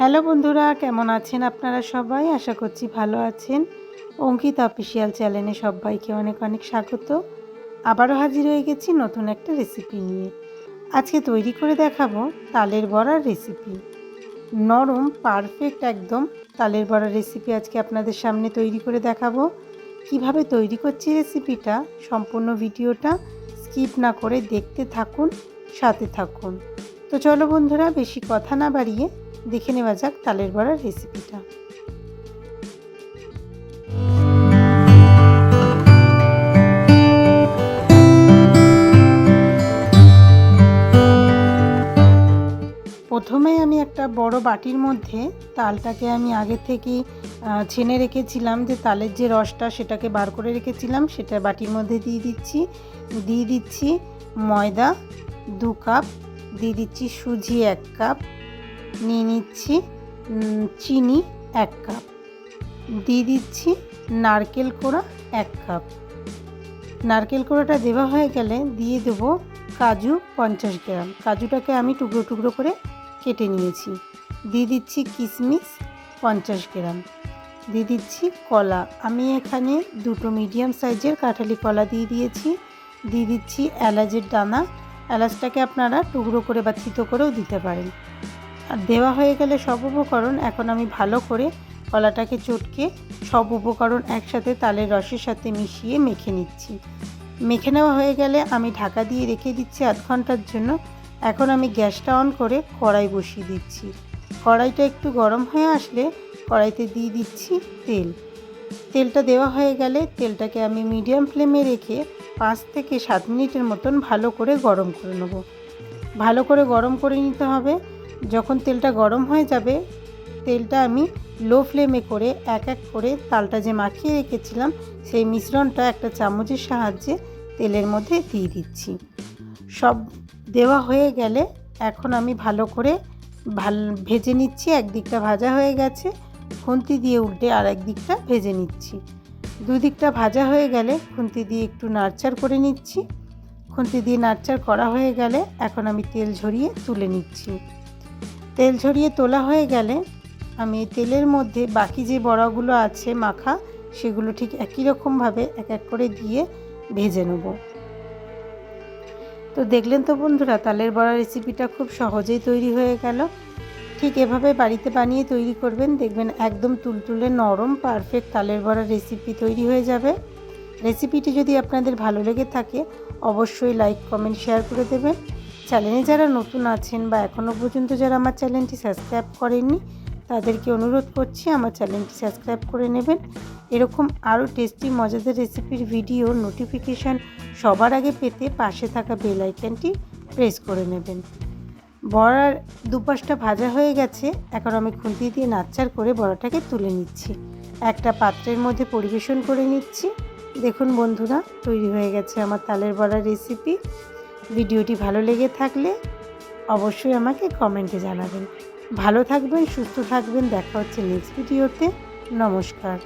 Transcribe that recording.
Hello বন্ধুরা, কেমন আছেন আপনারা সবাই? আশা করছি ভালো আছেন। অঙ্কিত অফিসিয়াল চ্যানেলে সবাইকে অনেক অনেক স্বাগত। আবারও হাজির হয়ে গেছি নতুন একটা রেসিপি নিয়ে। আজকে তৈরি করে দেখাবো তালের বড়ার রেসিপি নরম পারফেক্ট একদম তালের বড়ার রেসিপি আজকে আপনাদের সামনে তৈরি করে দেখাবো। কীভাবে তৈরি করছি রেসিপিটা সম্পূর্ণ ভিডিওটা স্কিপ না করে দেখতে থাকুন, সাথে থাকুন। তো চলো বন্ধুরা, বেশি কথা না বাড়িয়ে দেখে নেওয়া যাক তালের বড়ার রেসিপিটা প্রথমে আমি একটা বড় বাটির মধ্যে তালটাকে আমি আগে থেকেই ছেনে রেখেছিলাম যে তালের যে রসটা সেটাকে বার করে রেখেছিলাম, সেটা বাটির মধ্যে দিয়ে দিচ্ছি। দিয়ে দিচ্ছি ময়দা, দু কাপ দিয়ে দিচ্ছি সুজি এক কাপ, নিয়ে নিচ্ছি চিনি এক কাপ, দিয়ে দিচ্ছি নারকেল কোড়া এক কাপ। নারকেল কোড়াটা দেওয়া হয়ে গেলে দিয়ে দেবো কাজু পঞ্চাশ গ্রাম। কাজুটাকে আমি টুকরো টুকরো করে কেটে নিয়েছি। দিয়ে দিচ্ছি কিশমিশ পঞ্চাশ গ্রাম। দিয়ে দিচ্ছি কলা। আমি এখানে দুটো মিডিয়াম সাইজের কাঁঠালি কলা দিয়ে দিয়েছি। দিয়ে দিচ্ছি এলাচের দানা এলাচটাকে আপনারা টুকরো করে বা থিতো করেও দিতে পারেন। আর দেওয়া হয়ে গেলে সব উপকরণ এখন আমি ভালো করে কলাটাকে চটকে সব উপকরণ একসাথে তালের রসের সাথে মিশিয়ে মেখে নিচ্ছি। মেখে নেওয়া হয়ে গেলে আমি ঢাকা দিয়ে রেখে দিচ্ছি আধ ঘণ্টার জন্য। এখন আমি গ্যাসটা অন করে কড়াই বসিয়ে দিচ্ছি। কড়াইটা একটু গরম হয়ে আসলে কড়াইতে দিয়ে দিচ্ছি তেল। তেলটা দেওয়া হয়ে গেলে তেলটাকে আমি মিডিয়াম ফ্লেমে রেখে পাঁচ থেকে সাত মিনিটের মতন ভালো করে গরম করে নেব। ভালো করে গরম করে নিতে হবে। যখন তেলটা গরম হয়ে যাবে, তেলটা আমি লো ফ্লেমে করে এক এক করে তালটা যে মাখিয়ে রেখেছিলাম, সেই মিশ্রণটা একটা চামচের সাহায্যে তেলের মধ্যে দিয়ে দিচ্ছি। সব দেওয়া হয়ে গেলে এখন আমি ভালো করে ভালো, ভেজে নিচ্ছি। একদিকটা ভাজা হয়ে গেছে। খুন্তি দিয়ে উল্টে আর একদিকটা ভেজে নিচ্ছি। দুদিকটা ভাজা হয়ে গেলে খুন্তি দিয়ে একটু নাড়চার করে নিচ্ছি। খুন্তি দিয়ে নাড়চার করা হয়ে গেলে এখন আমি তেল ঝরিয়ে তুলে নিচ্ছি। তেল ঝরিয়ে তোলা হয়ে গেলে আমি তেলের মধ্যে বাকি যে বড়াগুলো আছে মাখা, সেগুলো ঠিক একই রকমভাবে এক এক করে দিয়ে ভেজে নেব। তো দেখলেন তো বন্ধুরা, তালের বড়া রেসিপিটা খুব সহজেই তৈরি হয়ে গেল। ঠিক এভাবে বাড়িতে বানিয়ে তৈরি করবেন। দেখবেন একদম তুলতুলে, নরম পারফেক্ট তালের বড়া রেসিপি তৈরি হয়ে যাবে। রেসিপিটি যদি আপনাদের ভালো লেগে থাকে, অবশ্যই লাইক কমেন্ট শেয়ার করে দেবেন। চ্যানেলে যারা নতুন আছেন বা এখনও পর্যন্ত যারা আমার চ্যানেলটি সাবস্ক্রাইব করেননি, তাদেরকে অনুরোধ করছি আমার চ্যানেলটি সাবস্ক্রাইব করে নেবেন। এরকম আরও টেস্টি মজাদার রেসিপির ভিডিও নোটিফিকেশান সবার আগে পেতে পাশে থাকা বেল আইকনটি প্রেস করে নেবেন। বড়ার দুপাশটা ভাজা হয়ে গেছে। এখন আমি খুন্তি দিয়ে নাচ্চার করে বড়াটাকে তুলে নিচ্ছি। একটা পাত্রের মধ্যে পরিবেশন করে নিচ্ছি। দেখুন বন্ধুরা, তৈরি হয়ে গেছে আমার তালের বড়ার রেসিপি ভিডিওটি ভালো লেগে থাকলে অবশ্যই আমাকে কমেন্টে জানাবেন। ভালো থাকবেন, সুস্থ থাকবেন, দেখা হচ্ছে নেক্সট ভিডিওতে নমস্কার।